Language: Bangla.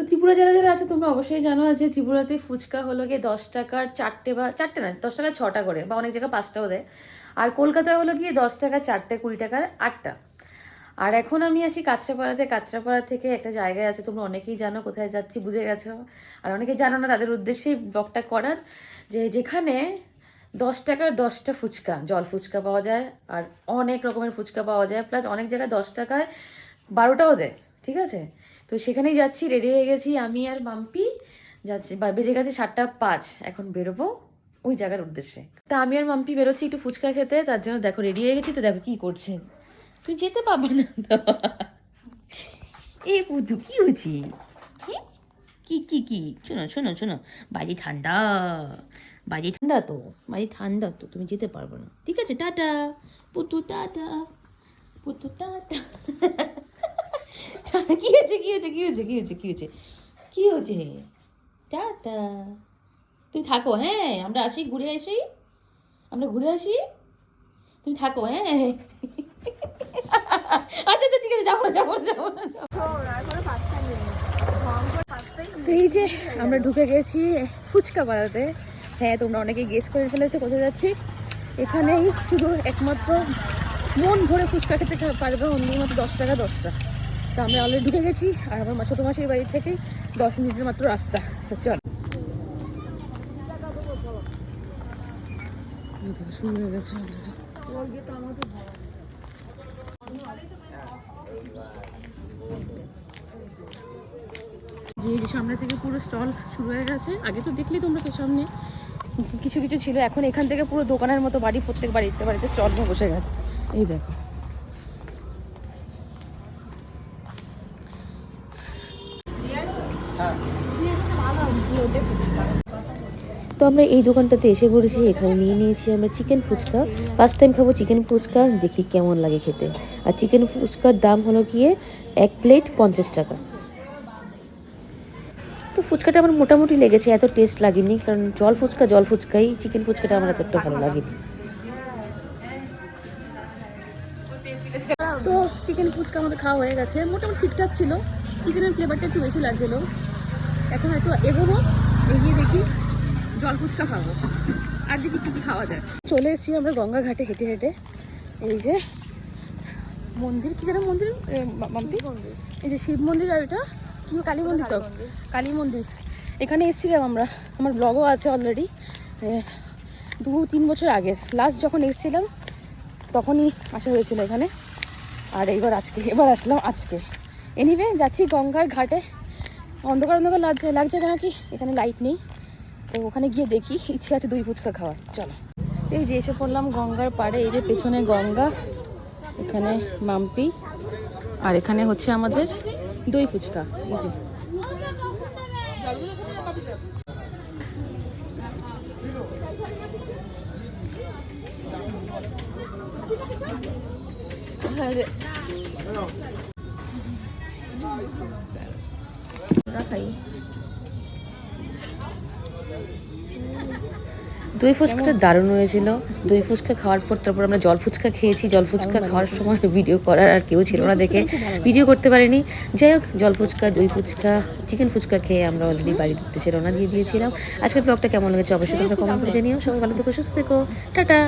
তো ত্রিপুরা যারা যারা আছে, তোমরা অবশ্যই জানো যে ত্রিপুরাতে ফুচকা হলো গিয়ে দশ টাকার চারটে বা চারটে না, দশ টাকার ছটা করে, বা অনেক জায়গায় পাঁচটাও দেয়। আর কলকাতায় হলো গিয়ে দশ টাকা, চারটে, কুড়ি টাকার আটটা। আর এখন আমি আছি কাঁচরাপাড়াতে। কাঁচরাপাড়া থেকে একটা জায়গায় আছে, তোমরা অনেকেই জানো, কোথায় যাচ্ছি বুঝে গেছো। আর অনেকে জানো না, তাদের উদ্দেশ্যেই ব্লগটা করার, যে যেখানে দশ টাকার দশটা ফুচকা, জল ফুচকা পাওয়া যায়, আর অনেক রকমের ফুচকা পাওয়া যায়, প্লাস অনেক জায়গায় দশ টাকায় বারোটাও দেয়, ঠিক আছে? তো সেখানেই যাচ্ছি রেডি হয়ে গেছি আমি আর মাম্পি যাচ্ছি বেজে গেছে সাতটা পাঁচ, এখন বেরোবো ওই জায়গার উদ্দেশ্যে। তা আমি আর মাম্পি বেরোচ্ছি একটু ফুচকা খেতে, তার জন্য দেখো রেডি হয়ে গেছি, তো দেখো কি করছেন তুই যেতে পারবে না তো। এ পুতু কি হয়েছে? কি কি কি? শোনো শোনো শোনো, বাড়ি ঠান্ডা। বাড়ি ঠান্ডা তো, বাড়ি ঠান্ডা তো, তুমি যেতে পারবে না। ঠিক আছে, টাটা। পুতু টাটা। পুতু টাটা। কি হয়েছে কি হয়েছে কি হয়েছে কি হয়েছে কি হয়েছে? কি হয়েছে? টাটা। তুমি থাকো হ্যাঁ আমরা আসি, ঘুরে আসি। আমরা ঘুরে আসি। তুমি থাকো হ্যাঁ। আচ্ছা আচ্ছা ঠিক আছে, যাব যাব যাব এই যে আমরা ঢুকে গেছি ফুচকা পাড়াতে হ্যাঁ তোমরা অনেকে গেস করে ফেলেছো কোথায় যাচ্ছি। এখানেই শুধু একমাত্র মন ভরে ফুচকা খেতে পারবে, অন্য মতো দশ টাকা দশটা তো আমরা অলরেডি ঢুকে গেছি, আর আমার ছোটো মাসির বাড়ি থেকেই দশ মিনিটের মাত্র রাস্তা। চল। শুরু হয়ে গেছে যে যে সামনে থেকে পুরো স্টল শুরু হয়ে গেছে। আগে তো দেখলে তোমরা সামনে কিছু কিছু ছিল, এখন এখান থেকে পুরো দোকানের মতো বাড়ি, প্রত্যেক বাড়িতে বাড়িতে স্টল বসে গেছে। এই দেখো। তো আমরা এই দোকানটাতে এসে পড়েছি, এখানে নিয়ে নিয়েছি আমরা চিকেন ফুচকা। ফার্স্ট টাইম খাব চিকেন ফুচকা, দেখি কেমন লাগে খেতে। আর চিকেন ফুচকার দাম হলো গিয়ে এক প্লেট পঞ্চাশ টাকা। তো ফুচকাটা আমার মোটামুটি লেগেছে, এত টেস্ট লাগেনি, কারণ জল ফুচকা, জল ফুচকাই, চিকেন ফুচকাটা আমার এতটা ভালো লাগেনি। তো চিকেন ফুচকা আমাদের খাওয়া হয়ে গেছে, মোটামুটি ঠিকঠাক ছিল। চিকেনের ফ্লেভারটা একটু বেশি লাগছিল। এখন একটু এগোবো এগিয়ে দেখি জল ফুচকা খাব। আর দেখি কী কী খাওয়া যায়। চলে এসেছি আমরা গঙ্গা ঘাটে হেঁটে হেঁটে। এই যে মন্দির কি যেন মন্দির? এই যে শিব মন্দির আর এটা? কি কালী মন্দির তো? কালী মন্দির। এখানে এসেছিলাম আমরা। আমার ব্লগও আছে অলরেডি দু তিন বছর আগের লাস্ট যখন এসেছিলাম তখনই আসা হয়েছিল এখানে। আর এইবার আজকে এবার আসলাম আজকে। এনিওয়ে যাচ্ছি গঙ্গার ঘাটে। অন্ধকার অন্ধকার লাগছে লাগছে কেন কি? এখানে লাইট নেই। তো ওখানে গিয়ে দেখি, ইচ্ছে আছে দুই ফুচকা খাওয়ার। চলো। এই যে এসে পড়লাম গঙ্গার পাড়ে, এই যে পেছনে গঙ্গা, এখানে মাম্পি, আর এখানে হচ্ছে আমাদের দই ফুচকা। এই যে। ওরা খাই। দই ফুচকাটা দারুণ হয়েছিল। দই ফুচকা খাওয়ার পর তারপর আমরা জল ফুচকা খেয়েছি। জল ফুচকা খাওয়ার সময় ভিডিও করার আর কেউ ছিল না দেখে। ভিডিও করতে পারিনি। যাই হোক জল ফুচকা দই ফুচকা চিকেন ফুচকা খেয়ে আমরা অলরেডি বাড়ির উদ্দেশ্যে রওনা দিয়ে দিয়েছিলাম। আজকের ব্লগটা কেমন লেগেছে অবশ্যই তোমরা কমেন্ট করে জানিও। সবাই ভালো থেকো সুস্থ থেকো। টাটা।